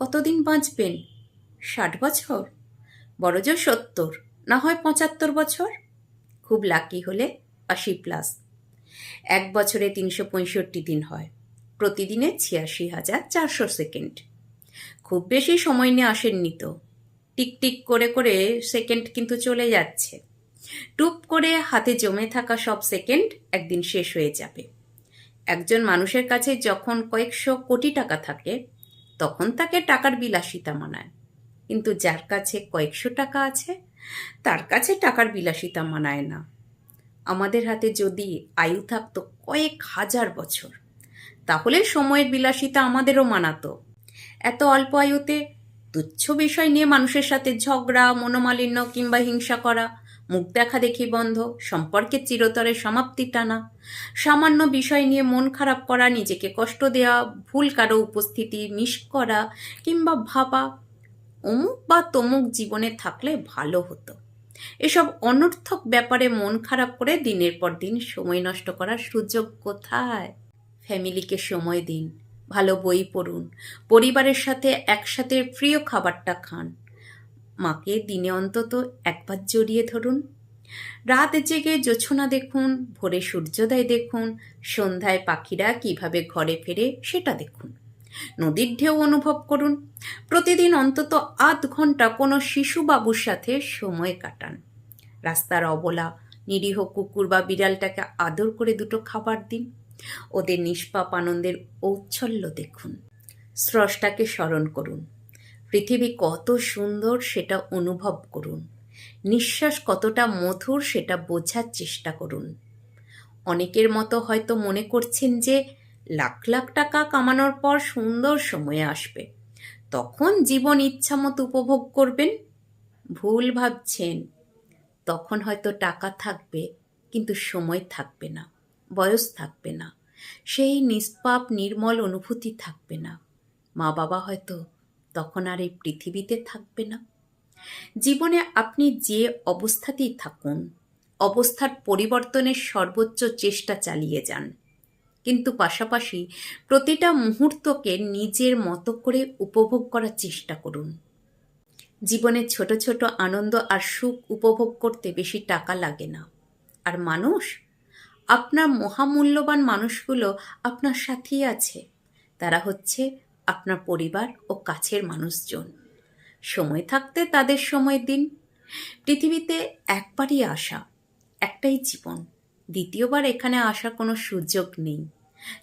কতদিন বাঁচবেন? ষাট বছর? বড়জোর সত্তর, না হয় পঁচাত্তর বছর? খুব লাকি হলে আশি প্লাস। এক বছরে তিনশো পঁয়ষট্টি দিন হয়। প্রতিদিনে ছিয়াশি হাজার চারশো সেকেন্ড। খুব বেশি সময় নিয়ে আসেননি তো। টিক টিক করে করে সেকেন্ড কিন্তু চলে যাচ্ছে। টুপ করে হাতে জমে থাকা সব সেকেন্ড একদিন শেষ হয়ে যাবে। একজন মানুষের কাছে যখন কয়েকশো কোটি টাকা থাকে তখন তাকে টাকার বিলাসিতা মানায়। কিন্তু যার কাছে কয়েকশো টাকা আছে, তার কাছে টাকার বিলাসিতা মানায় না। আমাদের হাতে যদি আয়ু থাকতো কয়েক হাজার বছর, তাহলে সময়ের বিলাসিতা আমাদেরও মানাতো। এত অল্প আয়ুতে তুচ্ছ বিষয় নিয়ে মানুষের সাথে ঝগড়া, মনোমালিন্য কিংবা হিংসা করা মুখ দেখা দেখি বন্ধ, সম্পর্কের চিরতরে সমাপ্তি টানা। সামান্য বিষয় নিয়ে মন খারাপ করা, নিজেকে কষ্ট দেওয়া ভুল কারও উপস্থিতি মিস করা, কিংবা ভাবা, অমুক বা তমুক জীবনে থাকলে ভালো হতো। এসব অনর্থক ব্যাপারে মন খারাপ করে দিনের পর দিন সময় নষ্ট করার সুযোগ কোথায়? ফ্যামিলিকে সময় দিন, ভালো বই পড়ুন, পরিবারের সাথে একসাথে প্রিয় খাবারটা খান। মাকে দিনে অন্তত একবার জড়িয়ে ধরুন। রাত জেগে জোছনা দেখুন, ভোরে সূর্যোদয় দেখুন, সন্ধ্যায় পাখিরা কীভাবে ঘরে ফেরে সেটা দেখুন। নদীর ঢেউ অনুভব করুন। প্রতিদিন অন্তত আধ ঘণ্টা কোনো শিশু বাবুর সাথে সময় কাটান। রাস্তার অবলা, নিরীহ কুকুর বা বিড়ালটাকে আদর করে দুটো খাবার দিন। ওদের নিষ্পাপ আনন্দের ঔচ্ছল্য দেখুন। স্রষ্টাকে স্মরণ করুন। পৃথিবী কত সুন্দর সেটা অনুভব করুন। নিঃশ্বাস কতটা মধুর সেটা বোঝার চেষ্টা করুন। অনেকের মতো হয়তো মনে করছেন যে, লাখ লাখ টাকা কামানোর পর সুন্দর সময় আসবে। তখন জীবন ইচ্ছামতো উপভোগ করবেন। ভুল ভাবছেন। তখন হয়তো টাকা থাকবে, কিন্তু সময় থাকবে না, বয়স থাকবে না, সেই নিষ্পাপ, নির্মল অনুভূতি থাকবে না। মা বাবা হয়তো তখন আর এই পৃথিবীতে থাকবে না। জীবনে আপনি যে অবস্থাতেই থাকুন, অবস্থার পরিবর্তনের সর্বোচ্চ চেষ্টা চালিয়ে যান। কিন্তু পাশাপাশি প্রতিটা মুহূর্তকে নিজের মতো করে উপভোগ করার চেষ্টা করুন। জীবনে ছোট ছোট আনন্দ আর সুখ উপভোগ করতে বেশি টাকা লাগে না। আর মানুষ? আপনার মহামূল্যবান মানুষগুলো আপনার সাথেই আছে। তারা হচ্ছে আপনার পরিবার ও কাছের মানুষজন। সময় থাকতে তাদের সময় দিন। পৃথিবীতে একবারই আসা, একটাই জীবন। দ্বিতীয়বার এখানে আসার কোনো সুযোগ নেই।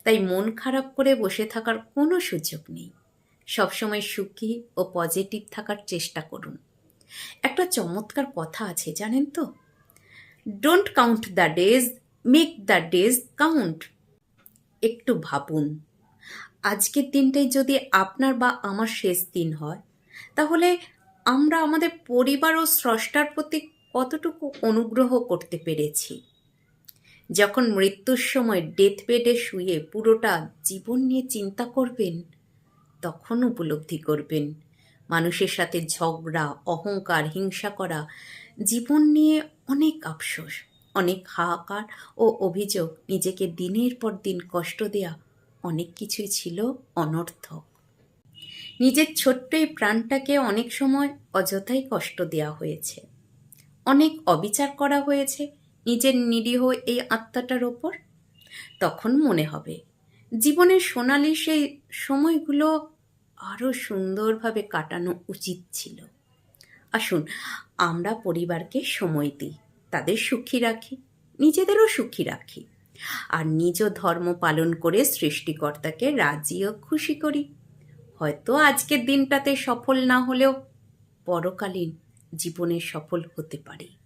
তাই মন খারাপ করে বসে থাকার কোনো সুযোগ নেই। সবসময় সুখী ও পজিটিভ থাকার চেষ্টা করুন। একটা চমৎকার কথা আছে, জানেন তো? Don't count the days make the days count একটু ভাবুন। আজকের দিনটাই যদি আপনার বা আমার শেষ দিন হয়, তাহলে আমরা আমাদের পরিবার ও স্রষ্টার প্রতি কতটুকু অনুগ্রহ করতে পেরেছি? যখন মৃত্যুর সময় ডেথ বেডে শুয়ে পুরোটা জীবন নিয়ে চিন্তা করবেন, তখন উপলব্ধি করবেন, মানুষের সাথে ঝগড়া, অহংকার, হিংসা করা, জীবন নিয়ে অনেক আফসোস, অনেক হাহাকার ও অভিযোগ, নিজেকে দিনের পর দিন কষ্ট দেয়া অনেক কিছুই ছিল অনর্থক। নিজের ছোট্ট এই প্রাণটাকে অনেক সময় অযথাই কষ্ট দেওয়া হয়েছে। অনেক অবিচার করা হয়েছে নিজের নিরীহ এই আত্মাটার ওপর। তখন মনে হবে, জীবনের সোনালি সেই সময়গুলো আরও সুন্দরভাবে কাটানো উচিত ছিল। আসুন, আমরা পরিবারকে সময় দিই, তাদের সুখী রাখি, নিজেদেরও সুখী রাখি। আর নিজ ধর্ম পালন করে সৃষ্টিকর্তাকে রাজি ও খুশি করি। হয়তো আজকের দিনটাতে সফল না হলেও পরকালীন জীবনে সফল হতে পারি।